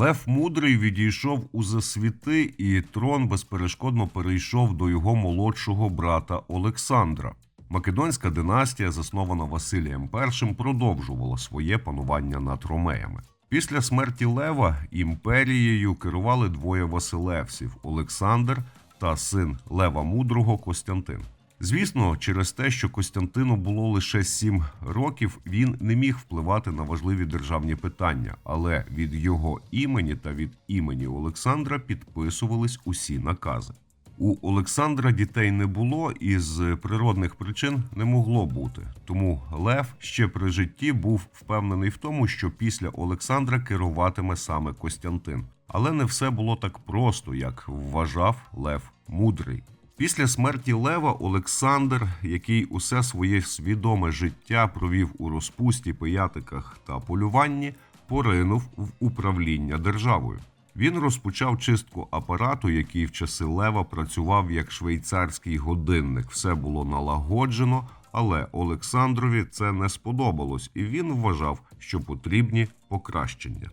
Лев Мудрий відійшов у засвіти, і трон безперешкодно перейшов до його молодшого брата Олександра. Македонська династія, заснована Василієм І, продовжувала своє панування над ромеями. Після смерті Лева імперією керували двоє Василевсів Олександр та син Лева Мудрого Костянтин. Звісно, через те, що Костянтину було лише сім років, він не міг впливати на важливі державні питання, але від його імені та від імені Олександра підписувались усі накази. У Олександра дітей не було і з природних причин не могло бути. Тому Лев ще при житті був впевнений в тому, що після Олександра керуватиме саме Костянтин. Але не все було так просто, як вважав Лев Мудрий. Після смерті Лева Олександр, який усе своє свідоме життя провів у розпусті, пиятиках та полюванні, поринув в управління державою. Він розпочав чистку апарату, який в часи Лева працював як швейцарський годинник. Все було налагоджено, але Олександрові це не сподобалось, і він вважав, що потрібні покращення.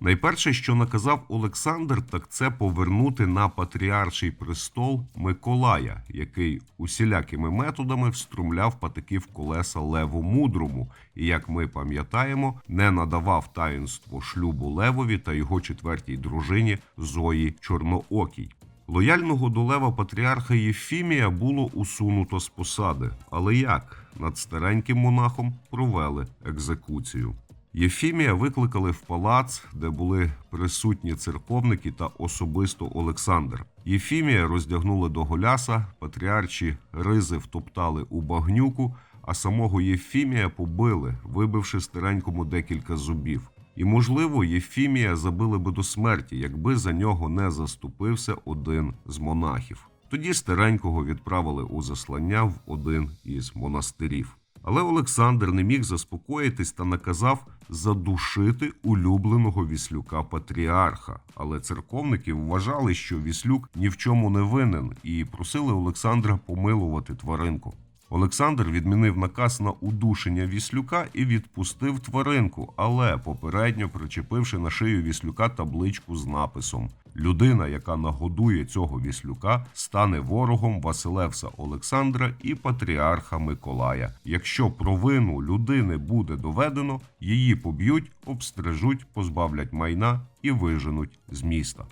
Найперше, що наказав Олександр, так це повернути на патріарший престол Миколая, який усілякими методами вструмляв патики в колеса Леву Мудрому, і, як ми пам'ятаємо, не надавав таїнство шлюбу Левові та його четвертій дружині Зої Чорноокій. Лояльного до Лева патріарха Єфімія було усунуто з посади, але як над стареньким монахом провели екзекуцію. Єфімія викликали в палац, де були присутні церковники та особисто Олександр. Єфімія роздягнули до голяса, патріарчі ризи втоптали у багнюку, а самого Єфімія побили, вибивши старенькому декілька зубів. І, можливо, Єфімія забили би до смерті, якби за нього не заступився один з монахів. Тоді старенького відправили у заслання в один із монастирів. Але Олександр не міг заспокоїтись та наказав задушити улюбленого віслюка патріарха. Але церковники вважали, що віслюк ні в чому не винен, і просили Олександра помилувати тваринку. Олександр відмінив наказ на удушення віслюка і відпустив тваринку, але попередньо причепивши на шию віслюка табличку з написом: Людина, яка нагодує цього віслюка, стане ворогом Василевса Олександра і патріарха Миколая. Якщо провину людини буде доведено, її поб'ють, обстрижуть, позбавлять майна і виженуть з міста.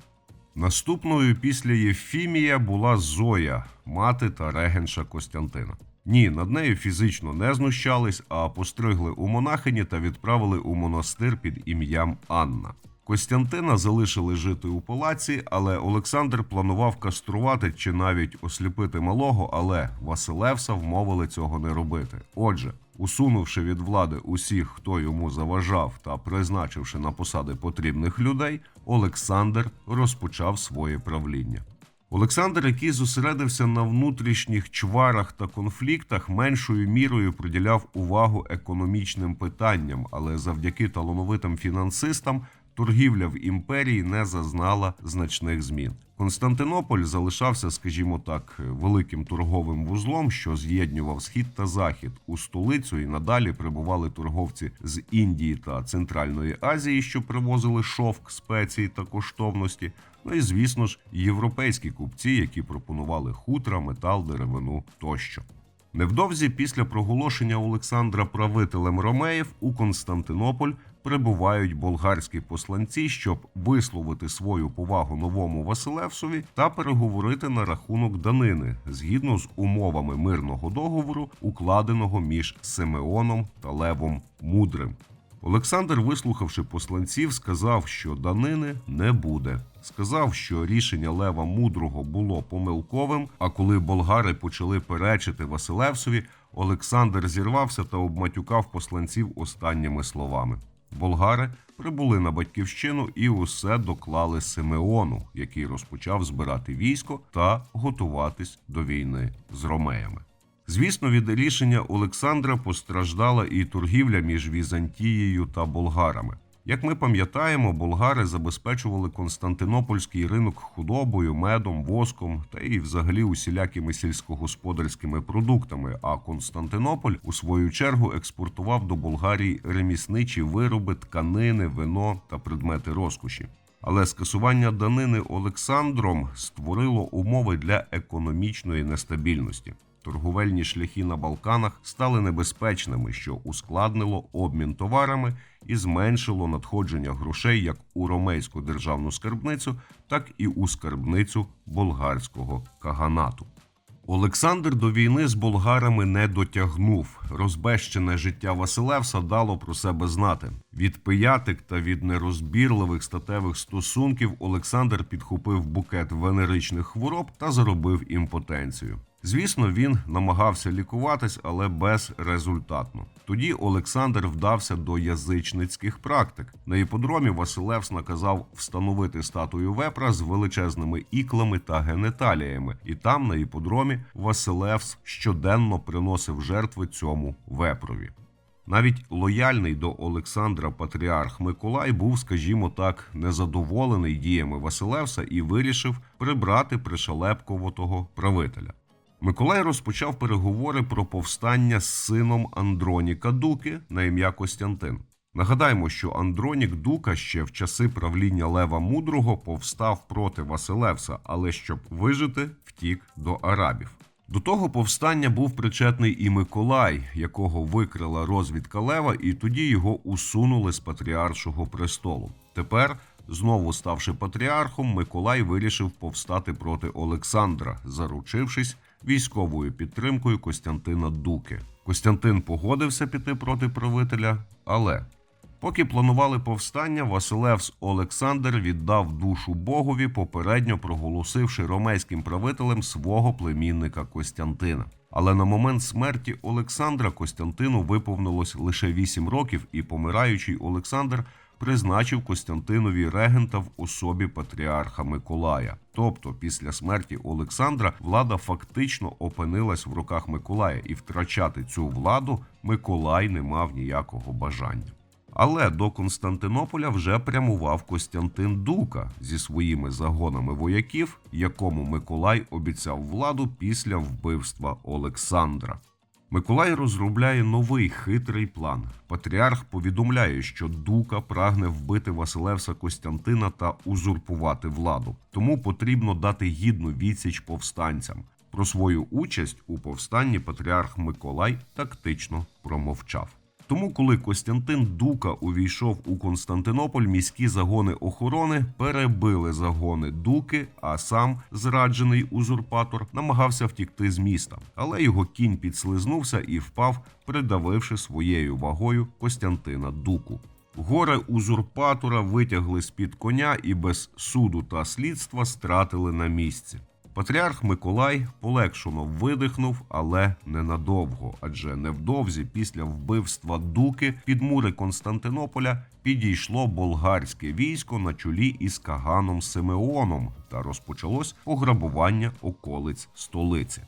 Наступною після Єфімія була Зоя, мати та регенша Костянтина. Ні, над нею фізично не знущались, а постригли у монахині та відправили у монастир під ім'ям Анна. Костянтина залишили жити у палаці, але Олександр планував каструвати чи навіть осліпити малого, але Василевса вмовили цього не робити. Отже, усунувши від влади усіх, хто йому заважав, та призначивши на посади потрібних людей, Олександр розпочав своє правління. Олександр, який зосередився на внутрішніх чварах та конфліктах, меншою мірою приділяв увагу економічним питанням, але завдяки талановитим фінансистам торгівля в імперії не зазнала значних змін. Константинополь залишався, скажімо так, великим торговим вузлом, що з'єднував схід та захід. У столицю і надалі прибували торговці з Індії та Центральної Азії, що привозили шовк, спеції та коштовності. Ну і звісно ж, європейські купці, які пропонували хутра, метал, деревину тощо. Невдовзі після проголошення Олександра правителем Ромеїв у Константинополь прибувають болгарські посланці, щоб висловити свою повагу новому Василевсові та переговорити на рахунок данини згідно з умовами мирного договору, укладеного між Симеоном та Левом Мудрим. Олександр, вислухавши посланців, сказав, що данини не буде. Сказав, що рішення Лева Мудрого було помилковим. А коли болгари почали перечити Василевсові, Олександр зірвався та обматюкав посланців останніми словами. Болгари прибули на батьківщину і усе доклали Симеону, який розпочав збирати військо та готуватись до війни з ромеями. Звісно, від рішення Олександра постраждала і торгівля між Візантією та болгарами. Як ми пам'ятаємо, болгари забезпечували Константинопольський ринок худобою, медом, воском та і взагалі усілякими сільськогосподарськими продуктами. А Константинополь у свою чергу експортував до Болгарії ремісничі вироби, тканини, вино та предмети розкоші. Але скасування данини Олександром створило умови для економічної нестабільності. Торговельні шляхи на Балканах стали небезпечними, що ускладнило обмін товарами і зменшило надходження грошей як у ромейську державну скарбницю, так і у скарбницю болгарського каганату. Олександр до війни з болгарами не дотягнув. Розбещене життя Василевса дало про себе знати. Від пиятик та від нерозбірливих статевих стосунків Олександр підхопив букет венеричних хвороб та заробив імпотенцію. Звісно, він намагався лікуватись, але безрезультатно. Тоді Олександр вдався до язичницьких практик. На іподромі Василевс наказав встановити статую вепра з величезними іклами та генеталіями, і там, на іподромі, Василевс щоденно приносив жертви цьому вепрові. Навіть лояльний до Олександра патріарх Миколай був, скажімо так, незадоволений діями Василевса і вирішив прибрати пришелепковатого правителя. Миколай розпочав переговори про повстання з сином Андроніка Дуки на ім'я Костянтин. Нагадаємо, що Андронік Дука ще в часи правління Лева Мудрого повстав проти Василевса, але щоб вижити, втік до арабів. До того повстання був причетний і Миколай, якого викрила розвідка Лева, і тоді його усунули з патріаршого престолу. Тепер, знову ставши патріархом, Миколай вирішив повстати проти Олександра, заручившись військовою підтримкою Костянтина Дуки. Костянтин погодився піти проти правителя, але Поки планували повстання, Василевс Олександр віддав душу Богові, попередньо проголосивши ромейським правителем свого племінника Костянтина. Але на момент смерті Олександра Костянтину виповнилось лише 8 років, і помираючий Олександр призначив Костянтинові регента в особі патріарха Миколая. Тобто, після смерті Олександра влада фактично опинилась в руках Миколая, і втрачати цю владу Миколай не мав ніякого бажання. Але до Константинополя вже прямував Костянтин Дука зі своїми загонами вояків, якому Миколай обіцяв владу після вбивства Олександра. Миколай розробляє новий хитрий план. Патріарх повідомляє, що Дука прагне вбити Василевса Костянтина та узурпувати владу. Тому потрібно дати гідну відсіч повстанцям. Про свою участь у повстанні патріарх Миколай тактично промовчав. Тому, коли Костянтин Дука увійшов у Константинополь, міські загони охорони перебили загони Дуки, а сам зраджений узурпатор намагався втікти з міста, але його кінь підслизнувся і впав, придавивши своєю вагою Костянтина Дуку. Горе узурпатора витягли з під коня і без суду та слідства стратили на місці. Патріарх Миколай полегшено видихнув, але ненадовго, адже невдовзі після вбивства Дуки під мури Константинополя підійшло болгарське військо на чолі із Каганом Симеоном та розпочалось пограбування околиць столиці.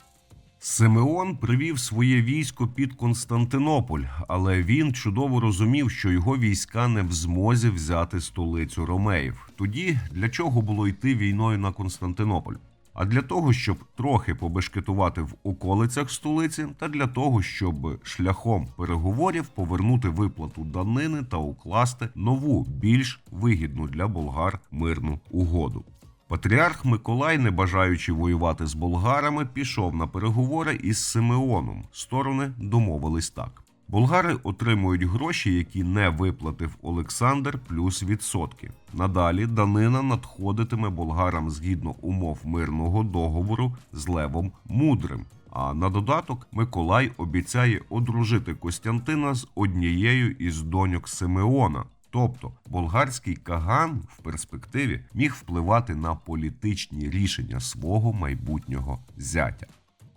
Симеон привів своє військо під Константинополь, але він чудово розумів, що його війська не в змозі взяти столицю Ромеїв. Тоді для чого було йти війною на Константинополь? А для того, щоб трохи побешкетувати в околицях столиці, та для того, щоб шляхом переговорів повернути виплату данини та укласти нову, більш вигідну для болгар мирну угоду. Патріарх Миколай, не бажаючи воювати з болгарами, пішов на переговори із Симеоном. Сторони домовились так. Болгари отримують гроші, які не виплатив Олександр, плюс відсотки. Надалі данина надходитиме болгарам згідно умов мирного договору з Левом Мудрим. А на додаток Миколай обіцяє одружити Костянтина з однією із доньок Симеона. Тобто болгарський каган в перспективі міг впливати на політичні рішення свого майбутнього зятя.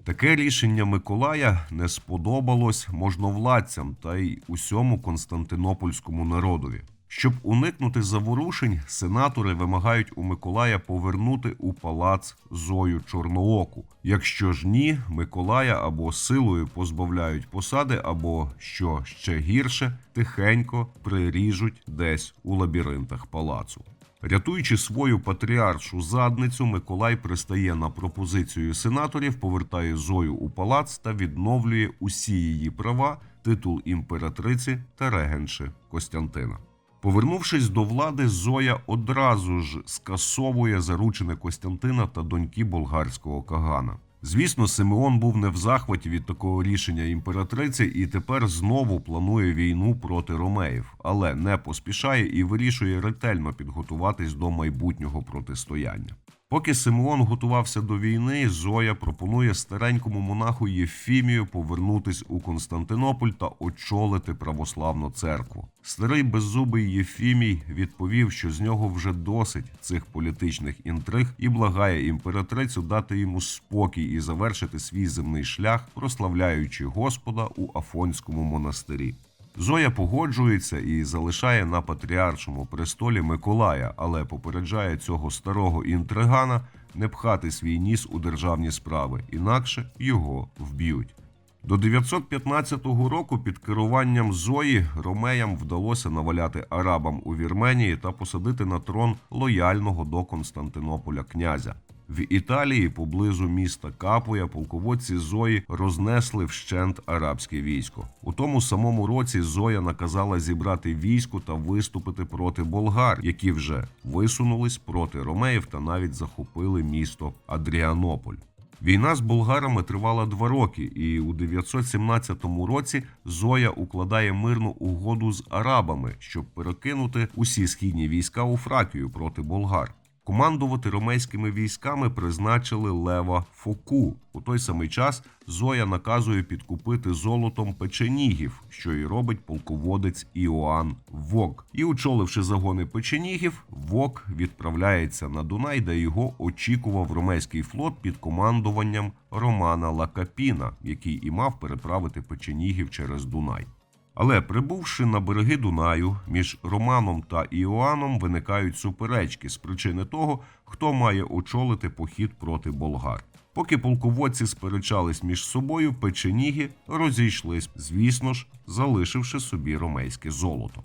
Таке рішення Миколая не сподобалось можновладцям та й усьому константинопольському народові. Щоб уникнути заворушень, сенатори вимагають у Миколая повернути у палац Зою Чорнооку. Якщо ж ні, Миколая або силою позбавляють посади, або що ще гірше, тихенько приріжуть десь у лабіринтах палацу. Рятуючи свою патріаршу задницю, Миколай пристає на пропозицію сенаторів, повертає Зою у палац та відновлює усі її права, титул імператриці та регенши Костянтина. Повернувшись до влади, Зоя одразу ж скасовує заручене Костянтина та доньки болгарського кагана. Звісно, Симеон був не в захваті від такого рішення імператриці і тепер знову планує війну проти ромеїв, але не поспішає і вирішує ретельно підготуватись до майбутнього протистояння. Поки Симеон готувався до війни, Зоя пропонує старенькому монаху Єфімію повернутись у Константинополь та очолити православну церкву. Старий беззубий Єфімій відповів, що з нього вже досить цих політичних інтриг і благає імператрицю дати йому спокій і завершити свій земний шлях, прославляючи Господа у Афонському монастирі. Зоя погоджується і залишає на патріаршому престолі Миколая, але попереджає цього старого інтригана не пхати свій ніс у державні справи, інакше його вб'ють. До 915 року під керуванням Зої ромеям вдалося наваляти арабам у Вірменії та посадити на трон лояльного до Константинополя князя. В Італії поблизу міста Капуя полководці Зої рознесли вщент арабське військо. У тому самому році Зоя наказала зібрати військо та виступити проти болгар, які вже висунулись проти ромеїв та навіть захопили місто Адріанополь. Війна з болгарами тривала два роки, і у 917 році Зоя укладає мирну угоду з арабами, щоб перекинути усі східні війська у Фракію проти болгар. Командувати ромейськими військами призначили Лева Фоку. У той самий час Зоя наказує підкупити золотом печенігів, що і робить полководець Іоанн Вок. І, очоливши загони печенігів, Вок відправляється на Дунай, де його очікував ромейський флот під командуванням Романа Лакапіна, який і мав переправити печенігів через Дунай. Але прибувши на береги Дунаю, між Романом та Іоанном виникають суперечки з причини того, хто має очолити похід проти болгар. Поки полководці сперечались між собою, печеніги розійшлись, звісно ж, залишивши собі ромейське золото.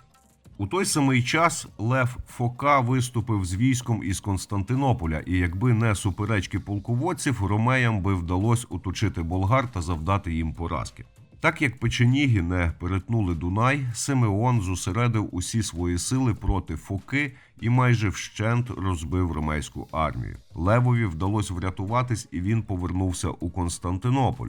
У той самий час Лев Фока виступив з військом із Константинополя, і якби не суперечки полководців, ромеям би вдалося оточити болгар та завдати їм поразки. Так як печеніги не перетнули Дунай, Симеон зосередив усі свої сили проти Фоки і майже вщент розбив ромейську армію. Левові вдалося врятуватись, і він повернувся у Константинополь.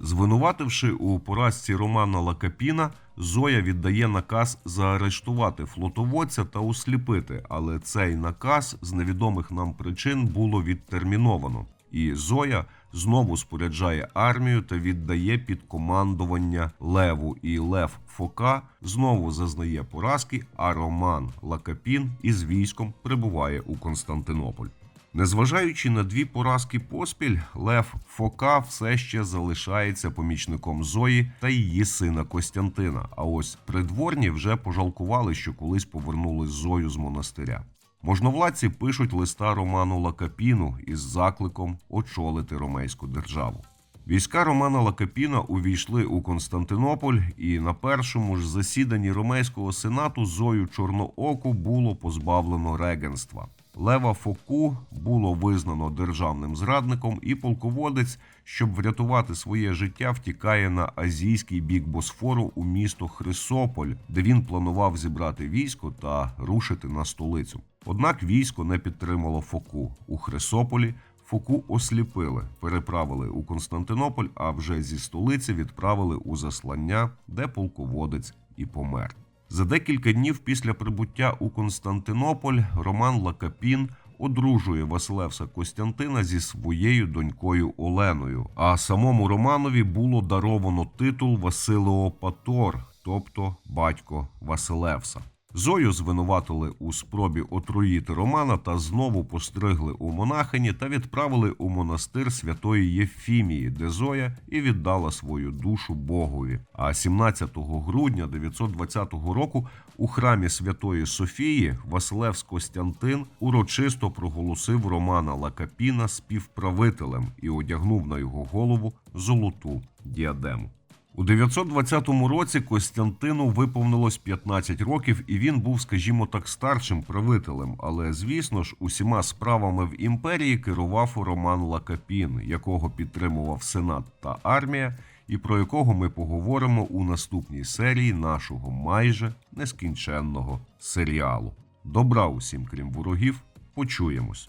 Звинувативши у поразці Романа Лакапіна, Зоя віддає наказ заарештувати флотоводця та усліпити, але цей наказ з невідомих нам причин було відтерміновано. І Зоя знову споряджає армію та віддає під командування Леву і Лев Фока знову зазнає поразки, а Роман Лакапін із військом прибуває у Константинополь. Незважаючи на дві поразки поспіль, Лев Фока все ще залишається помічником Зої та її сина Костянтина. А ось придворні вже пожалкували, що колись повернули Зою з монастиря. Можновладці пишуть листа Роману Лакапіну із закликом очолити ромейську державу. Війська Романа Лакапіна увійшли у Константинополь, і на першому ж засіданні ромейського сенату Зою Чорнооку було позбавлено регенства. Лева Фоку було визнано державним зрадником, і полководець, щоб врятувати своє життя, втікає на азійський бік Босфору у місто Хрисополь, де він планував зібрати військо та рушити на столицю. Однак військо не підтримало Фоку у Хрисополі. Фоку осліпили, переправили у Константинополь, а вже зі столиці відправили у заслання, де полководець і помер. За декілька днів після прибуття у Константинополь Роман Лакапін одружує Василевса Костянтина зі своєю донькою Оленою. А самому Романові було даровано титул Василеопатор, тобто батько Василевса. Зою звинуватили у спробі отруїти Романа та знову постригли у монахині та відправили у монастир святої Єфімії, де Зоя і віддала свою душу Богові. А 17 грудня 920 року у храмі Святої Софії Василевс Костянтин урочисто проголосив Романа Лакапіна співправителем і одягнув на його голову золоту діадему. У 920 році Костянтину виповнилось 15 років, і він був, скажімо так, старшим правителем. Але звісно ж, усіма справами в імперії керував Роман Лакапін, якого підтримував сенат та армія, і про якого ми поговоримо у наступній серії нашого майже нескінченного серіалу. Добра усім, крім ворогів, почуємось.